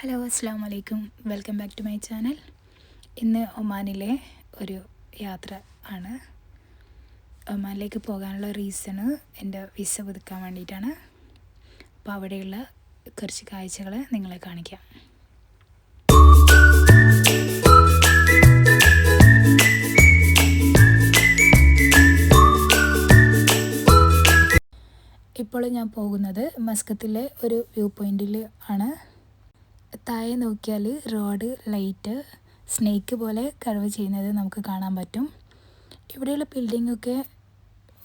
Hello അസ്സാം വലൈക്കും welcome back to my channel ഇന്ന് ഒമാനിലെ ഒരു യാത്ര ആണ്. ഒമാനിലേക്ക് പോകാനുള്ള റീസണ് എന്റെ വിസ പുതുക്കാൻ വേണ്ടിയിട്ടാണ്. അപ്പോൾ അവിടെയുള്ള കുറച്ച് കാഴ്ചകൾ നിങ്ങളെ കാണിക്കാം. ഇപ്പോൾ ഞാൻ പോകുന്നത് മസ്കത്തിലെ ഒരു വ്യൂ പോയിന്റിൽ ആണ്. താഴെ നോക്കിയാൽ റോഡ് ലൈറ്റ് സ്നേക്ക് പോലെ കർവ് ചെയ്യുന്നത് നമുക്ക് കാണാൻ പറ്റും. ഇവിടെയുള്ള ബിൽഡിങ്ങൊക്കെ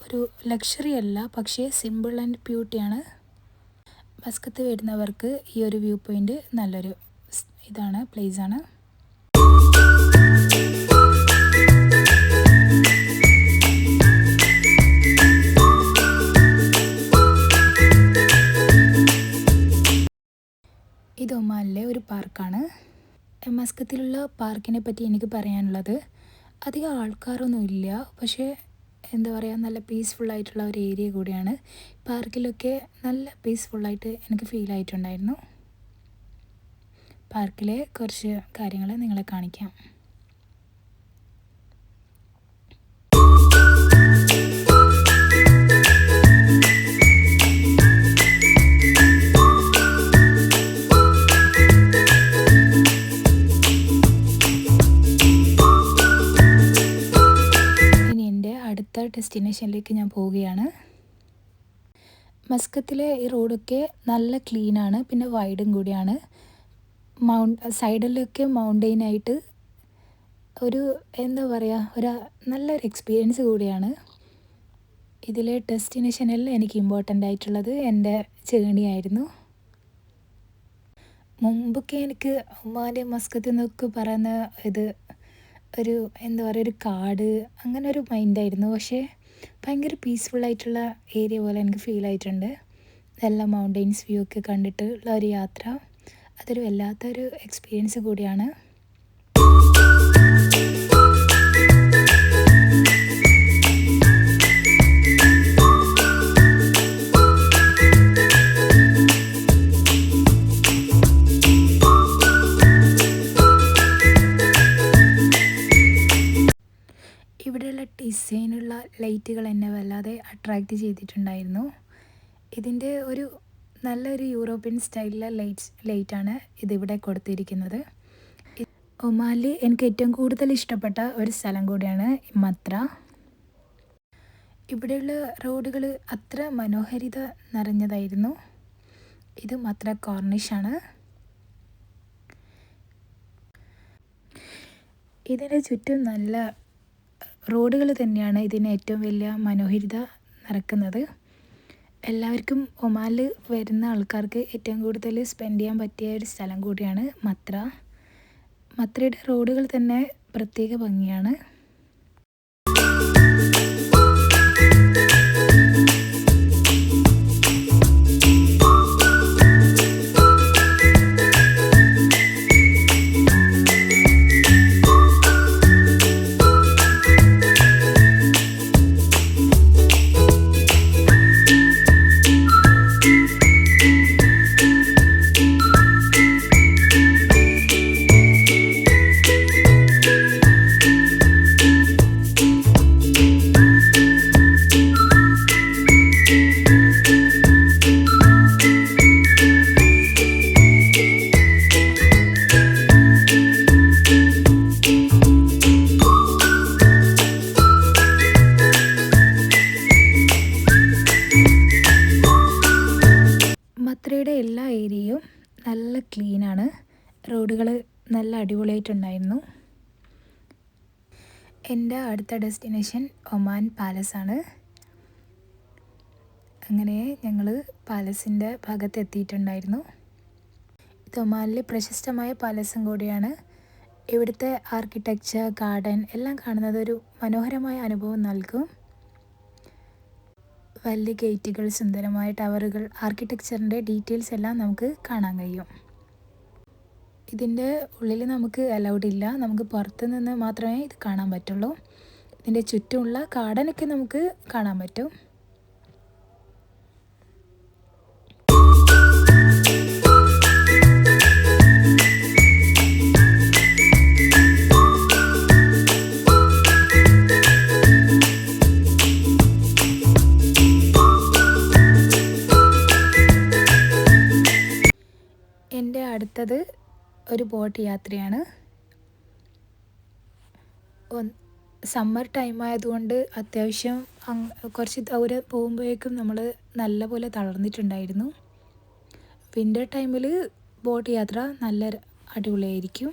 ഒരു ലക്ഷറി അല്ല പക്ഷേ സിമ്പിൾ ആൻഡ് ബ്യൂട്ടിയാണ് മസ്കത്ത് വരുന്നവർക്ക് ഈ ഒരു വ്യൂ പോയിന്റ് നല്ലൊരു ഇതാണ് പ്ലേസാണ് ഇത് ഒമാനിലെ ഒരു പാർക്കാണ്. മസ്കത്തിലുള്ള പാർക്കിനെ പറ്റി എനിക്ക് പറയാനുള്ളത് അധികം ആൾക്കാരൊന്നുമില്ല പക്ഷേ എന്താ പറയുക നല്ല പീസ്ഫുള്ളായിട്ടുള്ള ഒരു ഏരിയ കൂടിയാണ്. പാർക്കിലൊക്കെ നല്ല പീസ്ഫുള്ളായിട്ട് എനിക്ക് ഫീൽ ആയിട്ടുണ്ടായിരുന്നു. പാർക്കിലെ കുറച്ച് കാര്യങ്ങൾ നിങ്ങളെ കാണിക്കാം. ഡെസ്റ്റിനേഷനിലേക്ക് ഞാൻ പോവുകയാണ്. മസ്കത്തിലെ ഈ റോഡൊക്കെ നല്ല ക്ലീനാണ് പിന്നെ വൈഡും കൂടിയാണ്. മൗണ്ട് സൈഡിലൊക്കെ മൗണ്ടെയിനായിട്ട് ഒരു എന്താ പറയുക ഒരു നല്ലൊരു എക്സ്പീരിയൻസ് കൂടിയാണ്. ഇതിലെ ഡെസ്റ്റിനേഷനിൽ എനിക്ക് ഇമ്പോർട്ടന്റ് ആയിട്ടുള്ളത് എന്റെ ചേണിയായിരുന്നു മുമ്പൊക്കെ എനിക്ക് ഉമ്മാന്റെ മസ്കത്ത് എന്നൊക്കെ പറയുന്ന ഇത് ഒരു എന്താ പറയുക ഒരു കാട് അങ്ങനെ ഒരു മൈൻഡായിരുന്നു പക്ഷേ ഭയങ്കര പീസ്ഫുള്ളായിട്ടുള്ള ഏരിയ പോലെ എനിക്ക് ഫീൽ ആയിട്ടുണ്ട്. നല്ല മൗണ്ടെയ്ൻസ് വ്യൂ ഒക്കെ കണ്ടിട്ടുള്ള ഒരു യാത്ര. അതൊരു വല്ലാത്തൊരു എക്സ്പീരിയൻസ് കൂടിയാണ്. ഡിസൈനുള്ള ലൈറ്റുകൾ എന്നെ വല്ലാതെ അട്രാക്റ്റ് ചെയ്തിട്ടുണ്ടായിരുന്നു. ഇതിന്റെ ഒരു നല്ലൊരു യൂറോപ്യൻ സ്റ്റൈലിലെ ലൈറ്റ്സ് ലൈറ്റാണ് ഇതിവിടെ കൊടുത്തിരിക്കുന്നത്. ഒമാലി എനിക്ക് ഏറ്റവും കൂടുതൽ ഇഷ്ടപ്പെട്ട ഒരു സ്ഥലം കൂടിയാണ് മത്ര. ഇവിടെയുള്ള റോഡുകൾ അത്ര മനോഹരിത നിറഞ്ഞതായിരുന്നു. ഇത് മത്ര കോർണിഷാണ് ഇതിന് ചുറ്റും നല്ല റോഡുകൾ തന്നെയാണ് ഇതിന് ഏറ്റവും വലിയ മനോഹരിത നടക്കുന്നത്. എല്ലാവർക്കും ഒമാനിൽ വരുന്ന ആൾക്കാർക്ക് ഏറ്റവും കൂടുതൽ സ്പെൻഡ് ചെയ്യാൻ പറ്റിയ ഒരു സ്ഥലം കൂടിയാണ് മത്ര. മത്രയുടെ റോഡുകൾ തന്നെ പ്രത്യേക ഭംഗിയാണ്. ക്ലീനാണ് റോഡുകൾ നല്ല അടിപൊളിയായിട്ടുണ്ടായിരുന്നു. എന്റെ അടുത്ത ഡെസ്റ്റിനേഷൻ ഒമാൻ പാലസ് ആണ്. അങ്ങനെ ഞങ്ങൾ പാലസിന്റെ ഭാഗത്ത് എത്തിയിട്ടുണ്ടായിരുന്നു ഇത് ഒമാനിലെ പ്രശസ്തമായ പാലസും കൂടിയാണ്. ഇവിടുത്തെ ആർക്കിടെക്ചർ ഗാർഡൻ എല്ലാം കാണുന്നത് ഒരു മനോഹരമായ അനുഭവം നൽകും. വലിയ ഗേറ്റുകൾ സുന്ദരമായ ടവറുകൾ ആർക്കിടെക്ചറിന്റെ ഡീറ്റെയിൽസ് എല്ലാം നമുക്ക് കാണാൻ കഴിയും. ഇതിന്റെ ഉള്ളിൽ നമുക്ക് അലൗഡ് ഇല്ല. നമുക്ക് പുറത്ത് നിന്ന് മാത്രമേ ഇത് കാണാൻ പറ്റുള്ളൂ. ഇതിന്റെ ചുറ്റുമുള്ള കാടനൊക്കെ നമുക്ക് കാണാൻ പറ്റും. അടുത്തത് ഒരു ബോട്ട് യാത്രയാണ്. സമ്മർ ടൈം ആയതുകൊണ്ട് അത്യാവശ്യം കുറച്ച് ദൂരെ പോകുമ്പോഴേക്കും നമ്മൾ നല്ലപോലെ തളർന്നിട്ടുണ്ടായിരുന്നു. വിന്റർ ടൈമിൽ ബോട്ട് യാത്ര നല്ല അടിപൊളിയായിരിക്കും.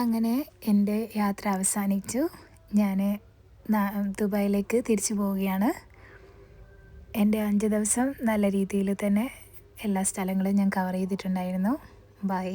അങ്ങനെ എന്റെ യാത്ര അവസാനിച്ചു. ഞാൻ ദുബായിലേക്ക് തിരിച്ചു പോവുകയാണ്. എന്റെ അഞ്ച് ദിവസം നല്ല രീതിയിൽ തന്നെ എല്ലാ സ്ഥലങ്ങളും ഞാൻ കവർ ചെയ്തിട്ടുണ്ടായിരുന്നു. ബൈ